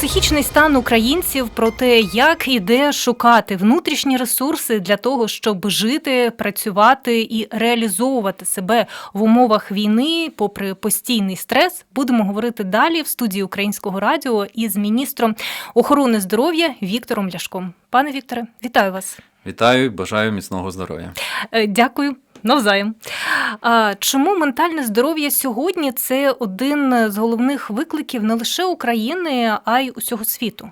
психічний стан українців, про те, як і де шукати внутрішні ресурси для того, щоб жити, працювати і реалізовувати себе в умовах війни, попри постійний стрес, будемо говорити далі в студії Українського радіо із міністром охорони здоров'я Віктором Ляшком. Пане Вікторе, вітаю вас. Вітаю, бажаю міцного здоров'я. Е, Дякую. Навзаєм. Чому ментальне здоров'я сьогодні це один з головних викликів не лише України, а й усього світу?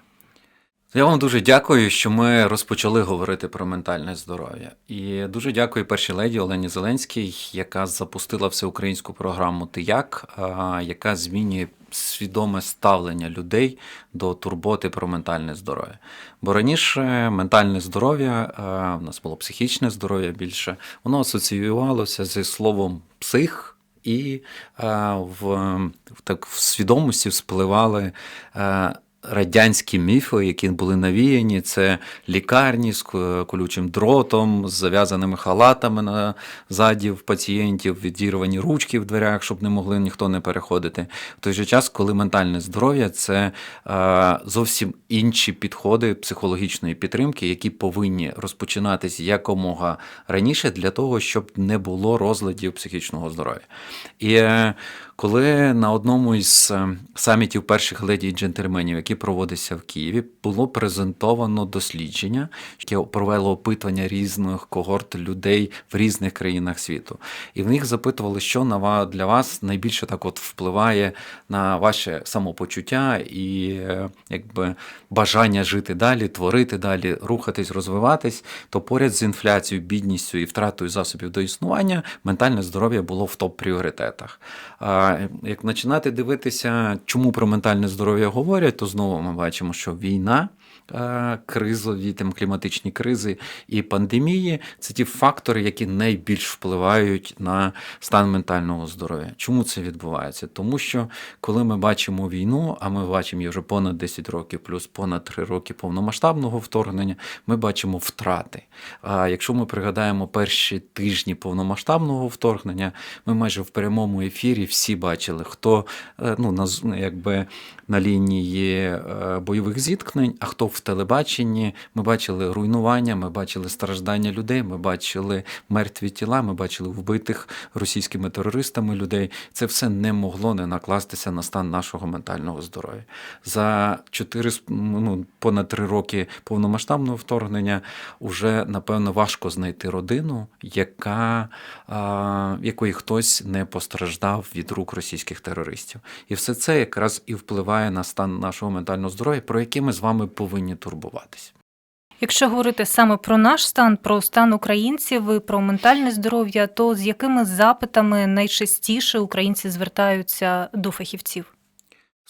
Я вам дуже дякую, що ми розпочали говорити про ментальне здоров'я. І дуже дякую першій леді Олені Зеленській, яка запустила всеукраїнську програму Ти як, яка змінює свідоме ставлення людей до турботи про ментальне здоров'я. Бо раніше ментальне здоров'я, в нас було психічне здоров'я більше, воно асоціювалося зі словом псих. І а, в, так в свідомості вспливали а, радянські міфи, які були навіяні, це лікарні з колючим дротом, з зав'язаними халатами на заді в пацієнтів, відірвані ручки в дверях, щоб не могли ніхто не переходити. В той же час, коли ментальне здоров'я це е, зовсім інші підходи психологічної підтримки, які повинні розпочинатись якомога раніше для того, щоб не було розладів психічного здоров'я. І е, коли на одному із е, самітів перших леді і джентльменів, які проводився в Києві, було презентовано дослідження, яке провело опитування різних когорт людей в різних країнах світу. І в них запитували, що для вас найбільше так от впливає на ваше самопочуття і е, якби бажання жити далі, творити далі, рухатись, розвиватись, то поряд з інфляцією, бідністю і втратою засобів до існування ментальне здоров'я було в топ-пріоритетах. Як починати дивитися, чому про ментальне здоров'я говорять, то знову ми бачимо, що війна. Е, Кризові там кліматичні кризи і пандемії це ті фактори, які найбільш впливають на стан ментального здоров'я. Чому це відбувається? Тому що коли ми бачимо війну, а ми бачимо її вже понад 10 років, плюс понад 3 роки повномасштабного вторгнення, ми бачимо втрати. А якщо ми пригадаємо перші тижні повномасштабного вторгнення, ми майже в прямому ефірі всі бачили, хто е, ну, на, якби на лінії е, бойових зіткнень, а хто в телебаченні. Ми бачили руйнування, ми бачили страждання людей, ми бачили мертві тіла, ми бачили вбитих російськими терористами людей. Це все не могло не накластися на стан нашого ментального здоров'я. За 4, ну, понад 3 роки повномасштабного вторгнення вже, напевно, важко знайти родину, яка, а, якої хтось не постраждав від рук російських терористів. І все це якраз і впливає на стан нашого ментального здоров'я, про який ми з вами повинні турбуватись. Якщо говорити саме про наш стан, про стан українців і про ментальне здоров'я, то з якими запитами найчастіше українці звертаються до фахівців?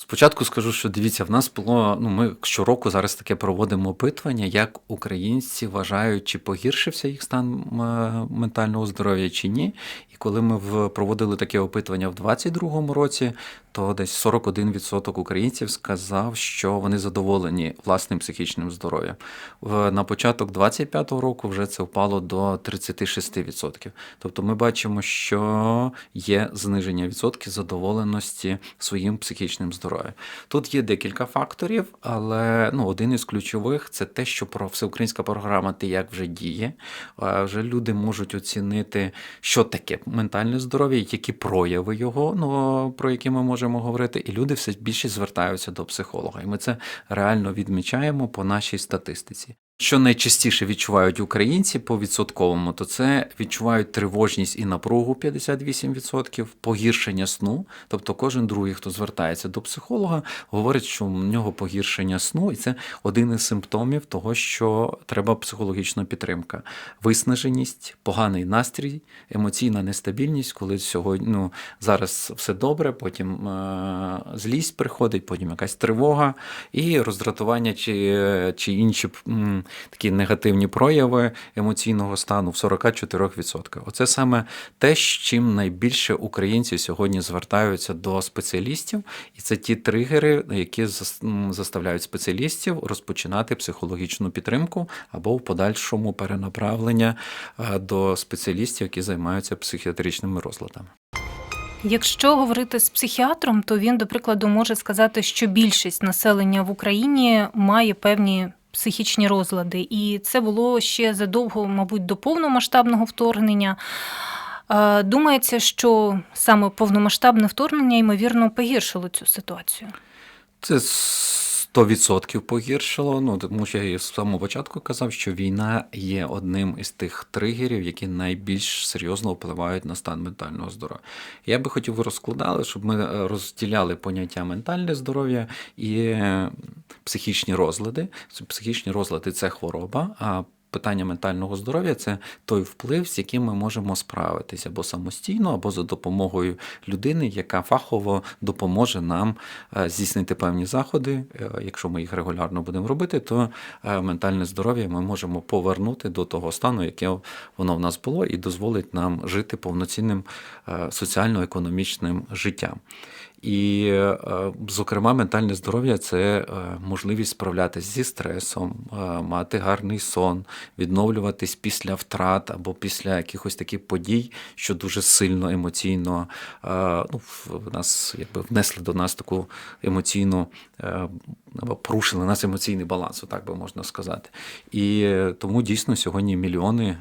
Спочатку скажу, що дивіться, в нас було. Ну, ми щороку зараз таке проводимо опитування, як українці вважають, чи погіршився їх стан е, ментального здоров'я чи ні. І коли ми проводили таке опитування в 2022 році, то десь 41% українців сказав, що вони задоволені власним психічним здоров'ям. На початок 2025 року вже це впало до 36%. Тобто ми бачимо, що є зниження відсотків задоволеності своїм психічним здоров'ям. Тут є декілька факторів, але ну, один із ключових це те, що про всеукраїнська програма «Ти як вже діє. Вже люди можуть оцінити, що таке ментальне здоров'я, які прояви його, ну, про які ми можемо говорити, і люди все більше звертаються до психолога. І ми це реально відмічаємо по нашій статистиці. Що найчастіше відчувають українці по відсотковому, то це відчувають тривожність і напругу 58%, погіршення сну. Тобто кожен другий, хто звертається до психолога, говорить, що в нього погіршення сну, і це один із симптомів того, що треба психологічна підтримка. Виснаженість, поганий настрій, емоційна нестабільність, коли сьогодні ну, зараз все добре, потім е- злість приходить, потім якась тривога і роздратування чи, чи інші такі негативні прояви емоційного стану в 44%. Оце саме те, з чим найбільше українців сьогодні звертаються до спеціалістів, і це ті тригери, які зас- заставляють спеціалістів розпочинати психологічну підтримку або в подальшому перенаправлення е, до спеціалістів, які займаються психіатричними розладами. Якщо говорити з психіатром, то він, до прикладу, може сказати, що більшість населення в Україні має певні психічні розлади, і це було ще задовго, мабуть, до повномасштабного вторгнення. Е, Думається, що саме повномасштабне вторгнення ймовірно погіршило цю ситуацію. Це 100% погіршило. Ну тому що я і з самого початку казав, що війна є одним із тих тригерів, які найбільш серйозно впливають на стан ментального здоров'я. Я би хотів розкладали, щоб ми е, розділяли поняття ментальне здоров'я і е, психічні розлади. Психічні розлади це хвороба. а Питання ментального здоров'я це той вплив, з яким ми можемо справитися або самостійно, або за допомогою людини, яка фахово допоможе нам е, здійснити певні заходи. Е, Якщо ми їх регулярно будемо робити, то е, ментальне здоров'я ми можемо повернути до того стану, яке воно в нас було, і дозволить нам жити повноцінним соціально-економічним життям. І, е, зокрема, ментальне здоров'я це е, можливість справлятися зі стресом, е, мати гарний сон, відновлюватись після втрат або після якихось таких подій, що дуже сильно емоційно ну, в нас якби внесли до нас таку емоційну або порушили нас емоційний баланс, так би можна сказати. І тому дійсно сьогодні мільйони,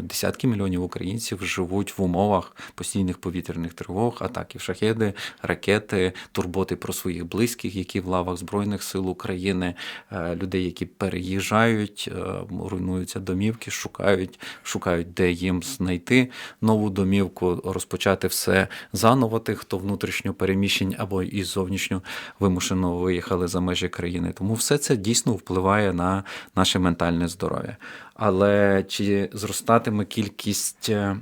десятки мільйонів українців живуть в умовах постійних повітряних тривог, атаків шахеди, ракети, турботи про своїх близьких, які в лавах Збройних сил України, людей, які переїжджають, руйнуються домівки, шукають, шукають, де їм знайти нову домівку, розпочати все заново, тих, хто внутрішньо переміщень або і зовнішньо вимушено виїхали за межі країни. Тому все це дійсно впливає на наше ментальне здоров'я. Але чи зростатиме кількість е,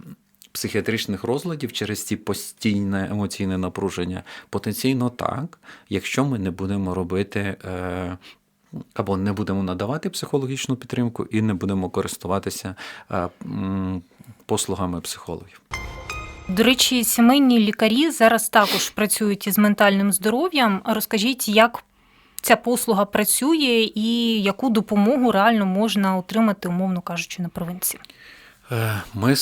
психіатричних розладів через ці постійне емоційне напруження? Потенційно так, якщо ми не будемо робити. Е, або не будемо надавати психологічну підтримку і не будемо користуватися е, послугами психологів. До речі, сімейні лікарі зараз також працюють із ментальним здоров'ям. Розкажіть, як ця послуга працює і яку допомогу реально можна отримати, умовно кажучи, на провинції? Ми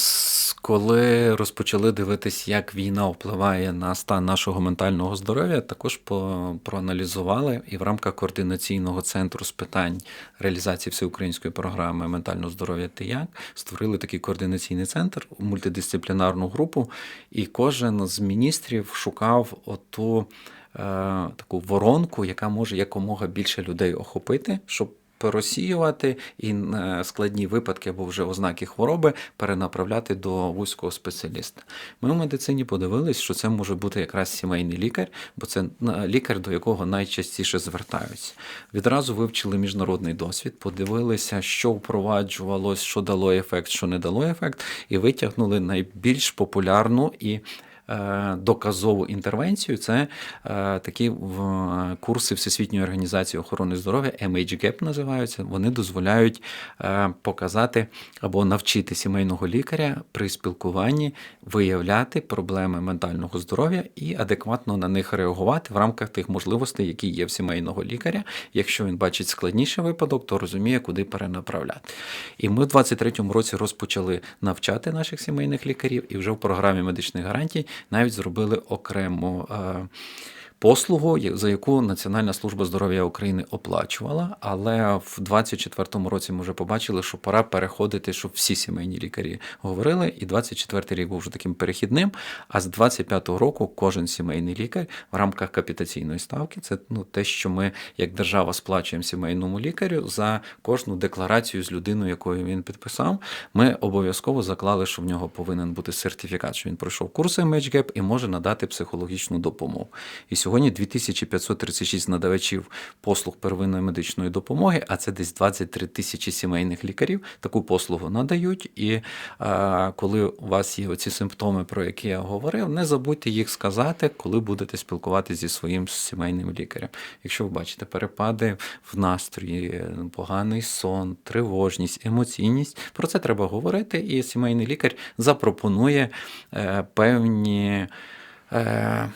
коли розпочали дивитись, як війна впливає на стан нашого ментального здоров'я, також проаналізували і в рамках координаційного центру з питань реалізації всеукраїнської програми ментального здоров'я ти як створили такий координаційний центр, мультидисциплінарну групу, і кожен з міністрів шукав оту таку воронку, яка може якомога більше людей охопити, щоб розсіювати і складні випадки або вже ознаки хвороби перенаправляти до вузького спеціаліста. Ми в медицині подивились, що це може бути якраз сімейний лікар, бо це лікар, до якого найчастіше звертаються. Відразу вивчили міжнародний досвід, подивилися, що впроваджувалось, що дало ефект, що не дало ефект, і витягнули найбільш популярну і Е, доказову інтервенцію це е, такі курси Всесвітньої організації охорони здоров'я, MHGAP називаються. Вони дозволяють е, показати або навчити сімейного лікаря при спілкуванні виявляти проблеми ментального здоров'я і адекватно на них реагувати в рамках тих можливостей, які є в сімейного лікаря. Якщо він бачить складніший випадок, то розуміє, куди перенаправляти. І ми в 23-му році розпочали навчати наших сімейних лікарів, і вже в програмі медичних гарантій навіть зробили окрему е, послугу, за яку Національна служба здоров'я України оплачувала. Але в 24-му році ми вже побачили, що пора переходити, щоб всі сімейні лікарі говорили. І 24-й рік був вже таким перехідним. А з 25-го року кожен сімейний лікар в рамках капітаційної ставки це ну те, що ми як держава сплачуємо сімейному лікарю за кожну декларацію з людиною, якою він підписав. Ми обов'язково заклали, що в нього повинен бути сертифікат, що він пройшов курси MHGAP і може надати психологічну допомогу. І сьогодні Сьогодні 2536 надавачів послуг первинної медичної допомоги, а це десь 23 тисячі сімейних лікарів. Таку послугу надають. І а, коли у вас є оці симптоми, про які я говорив, не забудьте їх сказати, коли будете спілкуватися зі своїм сімейним лікарем. Якщо ви бачите перепади в настрої, поганий сон, тривожність, емоційність, про це треба говорити, і сімейний лікар запропонує е, певні. Е,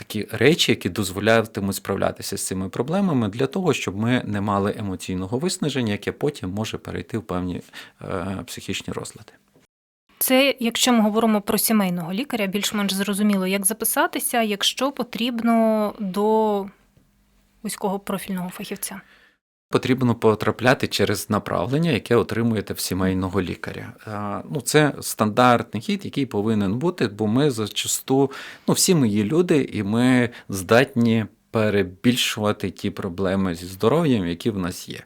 такі речі, які дозволятимуть справлятися з цими проблемами для того, щоб ми не мали емоційного виснаження, яке потім може перейти в певні е, психічні розлади. Це якщо ми говоримо про сімейного лікаря, більш-менш зрозуміло, як записатися, якщо потрібно до вузького профільного фахівця. Потрібно потрапляти через направлення, яке отримуєте в сімейного лікаря. Е, Ну, це стандартний хід, який повинен бути, бо ми зачасту, ну, всі ми є люди, і ми здатні перебільшувати ті проблеми зі здоров'ям, які в нас є.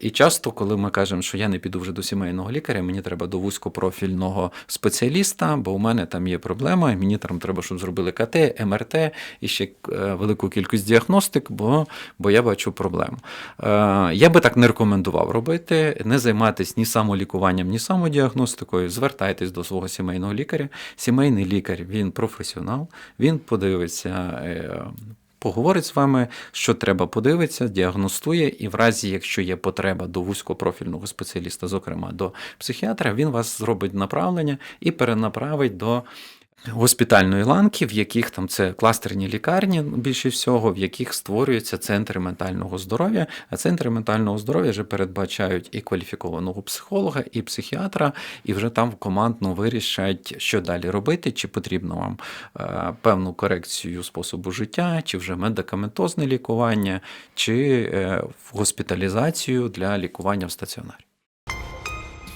І часто, коли ми кажемо, що я не піду вже до сімейного лікаря, мені треба до вузькопрофільного спеціаліста, бо у мене там є проблема, і мені там треба, щоб зробили КТ, МРТ і ще е, велику кількість діагностик, бо, бо я бачу проблему. Е, Я би так не рекомендував робити, не займатися ні самолікуванням, ні самодіагностикою. Звертайтесь до свого сімейного лікаря. Сімейний лікар він професіонал, він подивиться. Поговорить з вами, що треба подивитися, діагностує, і в разі, якщо є потреба до вузькопрофільного спеціаліста, зокрема до психіатра, він вас зробить направлення і перенаправить до госпітальної ланки, в яких там це кластерні лікарні, більше всього, в яких створюються центри ментального здоров'я. А центри ментального здоров'я вже передбачають і кваліфікованого психолога, і психіатра, і вже там командно вирішать, що далі робити, чи потрібно вам е, певну корекцію способу життя, чи вже медикаментозне лікування, чи е, госпіталізацію для лікування в стаціонарі.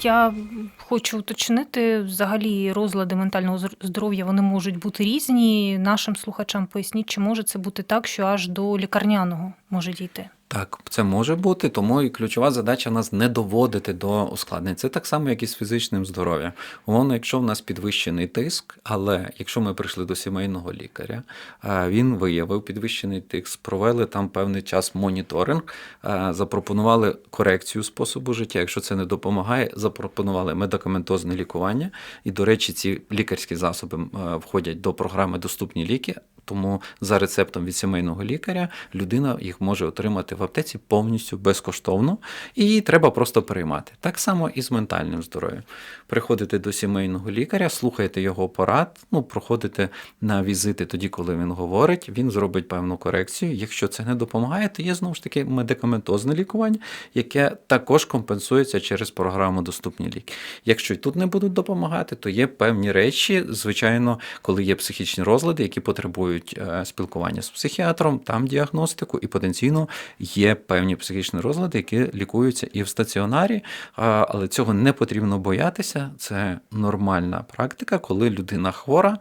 Я хочу уточнити, взагалі розлади ментального здоров'я вони можуть бути різні. Нашим слухачам поясніть, чи може це бути так, що аж до лікарняного може дійти. Так, це може бути, тому і ключова задача нас не доводити до ускладнень. Це так само, як і з фізичним здоров'ям. Умовно, якщо в нас підвищений тиск, але якщо ми прийшли до сімейного лікаря, е, він виявив підвищений тиск, провели там певний час моніторинг, е, запропонували корекцію способу життя. Якщо це не допомагає, запропонували медикаментозне лікування. І, до речі, ці лікарські засоби е, входять до програми Доступні ліки. Тому за рецептом від сімейного лікаря людина їх може отримати в аптеці повністю безкоштовно, і її треба просто приймати. Так само і з ментальним здоров'ям. Приходите до сімейного лікаря, слухаєте його порад, ну, проходите на візити тоді, коли він говорить, він зробить певну корекцію. Якщо це не допомагає, то є знову ж таки медикаментозне лікування, яке також компенсується через програму Доступні ліки. Якщо й тут не будуть допомагати, то є певні речі, звичайно, коли є психічні розлади, які потребують е, спілкування з психіатром, там діагностику, і потенційно є певні психічні розлади, які лікуються і в стаціонарі, але цього не потрібно боятися. Це нормальна практика, коли людина хвора,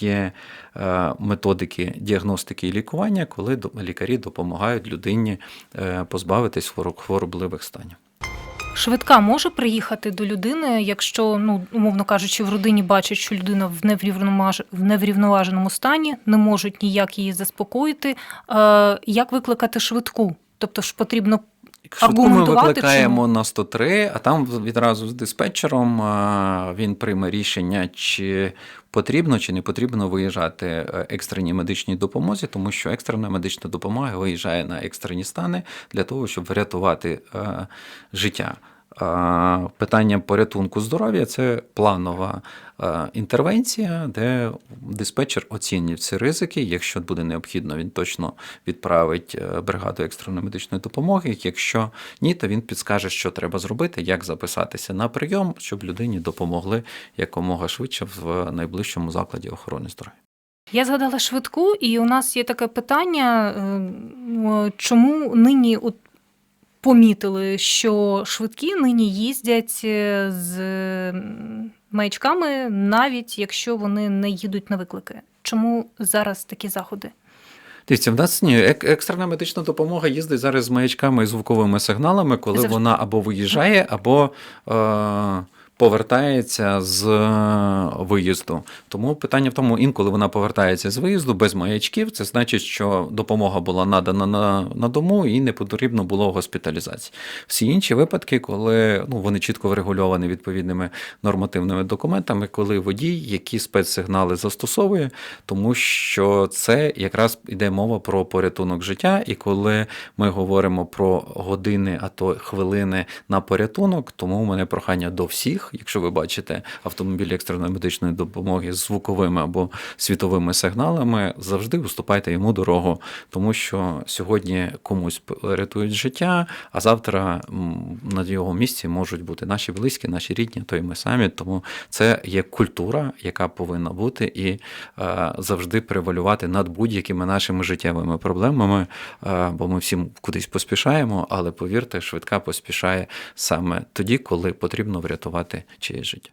є е, методики діагностики і лікування, коли лікарі допомагають людині е, позбавитись хвороб- хворобливих станів. Швидка може приїхати до людини, якщо, ну, умовно кажучи, в родині бачать, що людина в неврівноваж... в неврівноваженому стані, не можуть ніяк її заспокоїти. Е, як викликати швидку? Тобто ж потрібно Швидку ми викликаємо чи... на 103, а там відразу з диспетчером він прийме рішення, чи потрібно чи не потрібно виїжджати е, екстреній медичній допомозі, тому що екстрена медична допомога виїжджає на екстрені стани для того, щоб врятувати е, життя. Питання порятунку здоров'я це планова інтервенція, де диспетчер оцінює всі ризики. Якщо буде необхідно, він точно відправить е, бригаду екстреної медичної допомоги. Якщо ні, то він підскаже, що треба зробити, як записатися на прийом, щоб людині допомогли якомога швидше в найближчому закладі охорони здоров'я. Я згадала швидку, і у нас є таке питання, е, чому нині от помітили, що швидкі нині їздять е, з маячками, навіть якщо вони не їдуть на виклики. Чому зараз такі заходи? Дивіться, в нас ні, ек- екстрена медична допомога їздить зараз з маячками і звуковими сигналами, коли Завжди. вона або виїжджає, або е, повертається з е, виїзду. Тому питання в тому, інколи вона повертається з виїзду без маячків. Це значить, що допомога була надана на, на дому і не потрібно було госпіталізації. Всі інші випадки, коли ну, вони чітко врегульовані відповідними нормативними документами, коли водій які спецсигнали застосовує, тому що це якраз йде мова про порятунок життя. І коли ми говоримо про години, а то хвилини на порятунок, тому у мене прохання до всіх Якщо ви бачите автомобілі екстреної медичної допомоги з звуковими або світовими сигналами, завжди уступайте йому дорогу, тому що сьогодні комусь рятують життя, а завтра на його місці можуть бути наші близькі, наші рідні, то і ми самі. Тому це є культура, яка повинна бути і е, завжди превалювати над будь-якими нашими життєвими проблемами, е, бо ми всім кудись поспішаємо, але повірте, швидка поспішає саме тоді, коли потрібно врятувати чиєсь життя.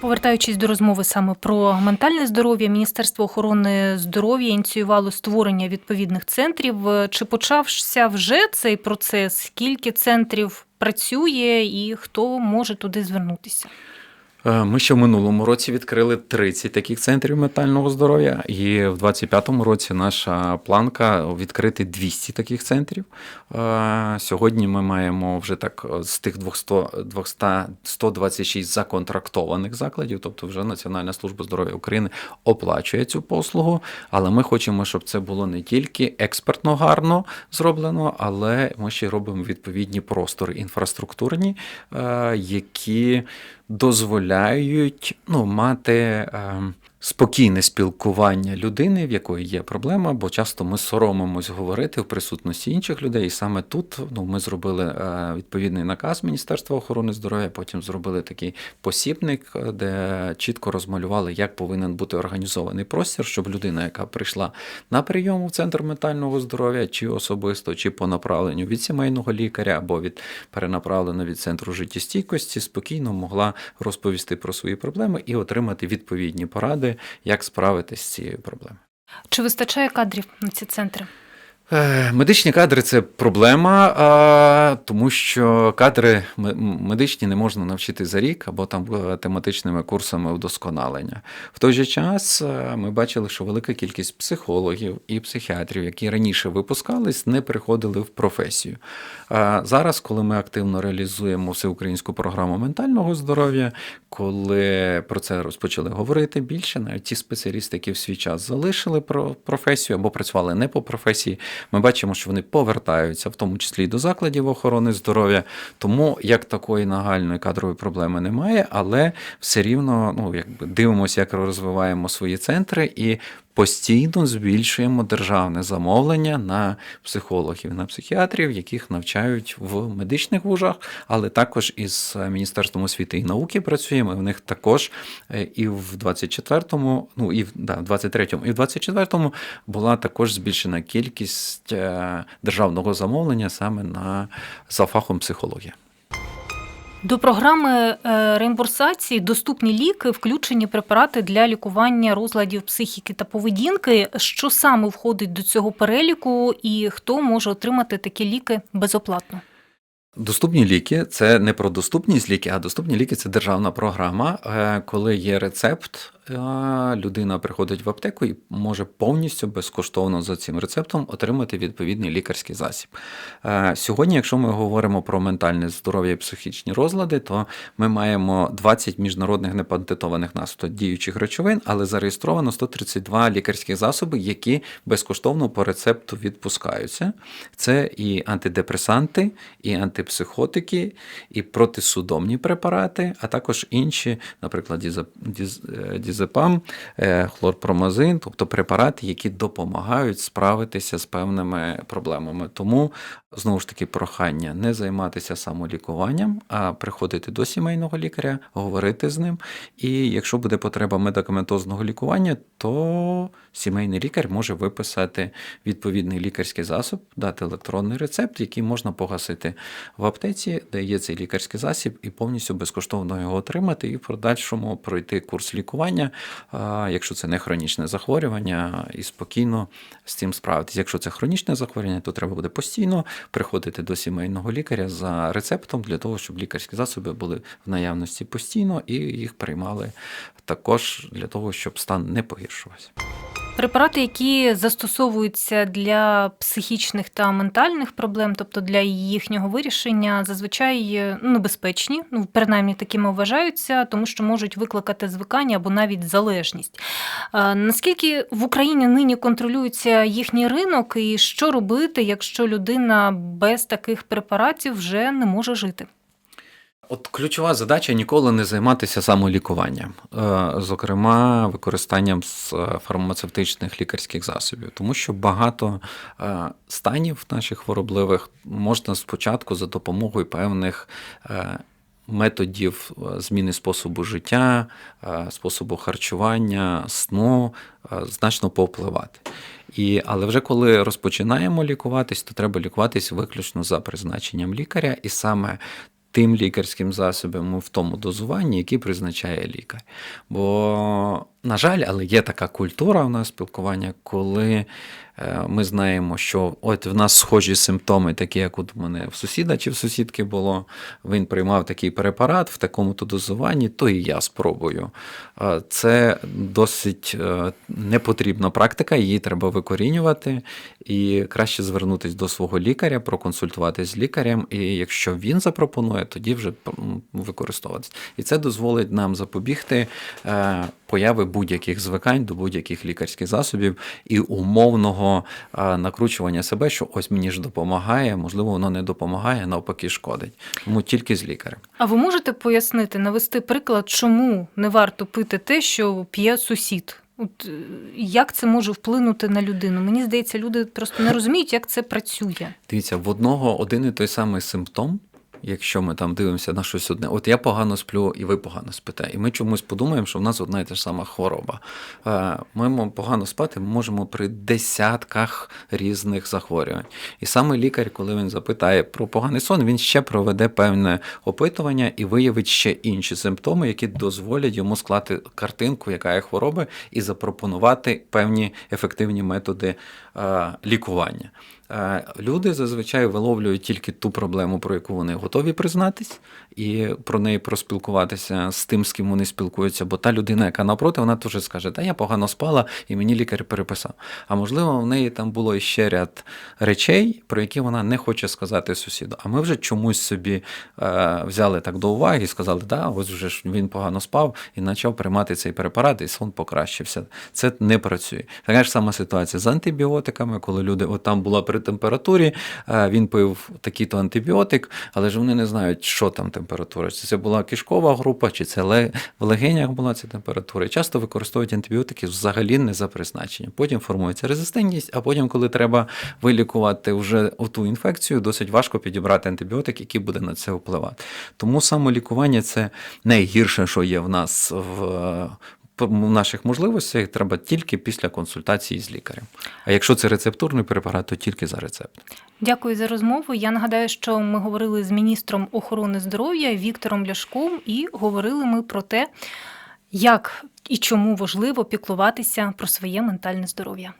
Повертаючись до розмови саме про ментальне здоров'я, Міністерство охорони здоров'я ініціювало створення відповідних центрів. Чи почався вже цей процес? Скільки центрів працює і хто може туди звернутися? Е, Ми ще в минулому році відкрили 30 таких центрів ментального здоров'я, і в 25-му році наша планка відкрити 200 таких центрів. Е, Сьогодні ми маємо вже так е, з тих 200, 200 126 законтрактованих закладів, тобто вже Національна служба здоров'я України оплачує цю послугу. Але ми хочемо, щоб це було не тільки експертно гарно зроблено, але ми ще робимо відповідні простори інфраструктурні, які дозволяють ну, мати е, спокійне спілкування людини, в якої є проблема, бо часто ми соромимось говорити в присутності інших людей. І саме тут ну, ми зробили е, відповідний наказ Міністерства охорони здоров'я, потім зробили такий посібник, е, де чітко розмалювали, як повинен бути організований простір, щоб людина, яка прийшла на прийом в центр ментального здоров'я, чи особисто, чи по направленню від сімейного лікаря або від перенаправлено від центру життєстійкості, спокійно могла розповісти про свої проблеми і отримати відповідні поради, як справитись з цією проблемою. Чи вистачає кадрів на ці центри? Е, Медичні кадри це проблема, тому що кадри медичні не можна навчити за рік або там е, тематичними курсами вдосконалення. В той же час е, ми бачили, що велика кількість психологів і психіатрів, які раніше випускались, не приходили в професію. Зараз, коли ми активно реалізуємо всеукраїнську програму ментального здоров'я, коли про це розпочали говорити більше, навіть ті спеціалісти, які в свій час залишили про професію або працювали не по професії, ми бачимо, що вони повертаються, в тому числі і до закладів охорони здоров'я. Тому як такої нагальної кадрової проблеми немає, але все рівно ну, якби дивимося, як розвиваємо свої центри і. Постійно збільшуємо державне замовлення на психологів, на психіатрів, яких навчають в медичних вузах, але також із Міністерством освіти і науки працюємо. І в них також е, і в 24-му, ну і в да, 23-му, і в 24-му була також збільшена кількість е, державного замовлення саме на за фахом психологія. До програми е, реімбурсації доступні ліки, включені препарати для лікування розладів психіки та поведінки. Що саме входить до цього переліку, і хто може отримати такі ліки безоплатно? Доступні ліки це не про доступність ліки, а доступні ліки це державна програма. Е, Коли є рецепт, людина приходить в аптеку і може повністю безкоштовно за цим рецептом отримати відповідний лікарський засіб. Е, Сьогодні, якщо ми говоримо про ментальне здоров'я і психічні розлади, то ми маємо 20 міжнародних непатентованих нас тут діючих речовин, але зареєстровано 132 лікарських засоби, які безкоштовно по рецепту відпускаються. Це і антидепресанти, і антипсихотики, і протисудомні препарати, а також інші, наприклад, діза- дізепам, е, хлорпромазин, тобто препарати, які допомагають справитися з певними проблемами. Тому знову ж таки прохання не займатися самолікуванням, а приходити до сімейного лікаря, говорити з ним. І якщо буде потреба медикаментозного лікування, то сімейний лікар може виписати відповідний лікарський засіб, дати електронний рецепт, який можна погасити в аптеці, де є цей лікарський засіб, і повністю безкоштовно його отримати, і в подальшому пройти курс лікування, а, якщо це не хронічне захворювання, і спокійно з цим справитися. Якщо це хронічне захворювання, то треба буде постійно приходити до сімейного лікаря за рецептом для того, щоб лікарські засоби були в наявності постійно і їх приймали також для того, щоб стан не погіршувався. Препарати, які застосовуються для психічних та ментальних проблем, тобто для їхнього вирішення, зазвичай е, ну, небезпечні, ну принаймні такими вважаються, тому що можуть викликати звикання або навіть залежність. Е, Наскільки в Україні нині контролюється їхній ринок, і що робити, якщо людина без таких препаратів вже не може жити? От ключова задача ніколи не займатися самолікуванням, Е, зокрема, використанням е, фармацевтичних лікарських засобів, тому що багато станів наших хворобливих можна спочатку за допомогою певних. Методів е, зміни способу життя, е, способу харчування, сну е, значно повпливати. І, але вже коли розпочинаємо лікуватись, то треба лікуватись виключно за призначенням лікаря, і саме тим лікарським засобом в тому дозуванні, який призначає лікар. Бо, на жаль, але є така культура у нас спілкування, коли е, ми знаємо, що от в нас схожі симптоми, такі як у мене в сусіда чи в сусідки було, він приймав такий препарат в такому-то дозуванні, то і я спробую. Це досить е, непотрібна практика, її треба викорінювати, і краще звернутися до свого лікаря, проконсультуватися з лікарем, і якщо він запропонує, тоді вже використовуватися. І це дозволить нам запобігти е, появи будь-яких звикань до будь-яких лікарських засобів і умовного е, накручування себе, що ось мені ж допомагає, можливо, воно не допомагає, навпаки шкодить. Тому тільки з лікарем. А ви можете пояснити, навести приклад, чому не варто пити те, що п'є сусід? От е, як це може вплинути на людину? Мені здається, люди просто не розуміють, як це працює. Дивіться, в одного один і той самий симптом. Якщо ми там дивимося на щось одне, от я погано сплю, і ви погано спите, і ми чомусь подумаємо, що в нас одна і та ж сама хвороба. Е, Ми погано спати ми можемо при десятках різних захворювань. І саме лікар, коли він запитає про поганий сон, він ще проведе певне опитування і виявить ще інші симптоми, які дозволять йому склати картинку, яка є хвороби, і запропонувати певні ефективні методи е, лікування. Е, Люди зазвичай виловлюють тільки ту проблему, про яку вони готові признатись, і про неї проспілкуватися з тим, з ким вони спілкуються. Бо та людина, яка навпроти, вона теж скаже, та я погано спала, і мені лікар переписав. А можливо, в неї там було ще ряд речей, про які вона не хоче сказати сусіду. А ми вже чомусь собі е, взяли так до уваги і сказали, да, ось вже ж він погано спав і почав приймати цей препарат, і сон покращився. Це не працює. Така ж сама ситуація з антибіотиками, коли люди, от там була при температурі, е, він пив такий-то антибіотик, але ж вони не знають, що там температура. Чи це була кишкова група, чи це в легенях була ця температура. Часто використовують антибіотики взагалі не за призначенням. Потім формується резистентність, а потім, коли треба вилікувати вже ту інфекцію, досить важко підібрати антибіотик, який буде на це впливати. Тому самолікування це найгірше, що є в нас в. В наших можливостях треба тільки після консультації з лікарем. А якщо це рецептурний препарат, то тільки за рецепт. Дякую за розмову. Я нагадаю, що ми говорили з міністром охорони здоров'я Віктором Ляшком, і говорили ми про те, як і чому важливо піклуватися про своє ментальне здоров'я.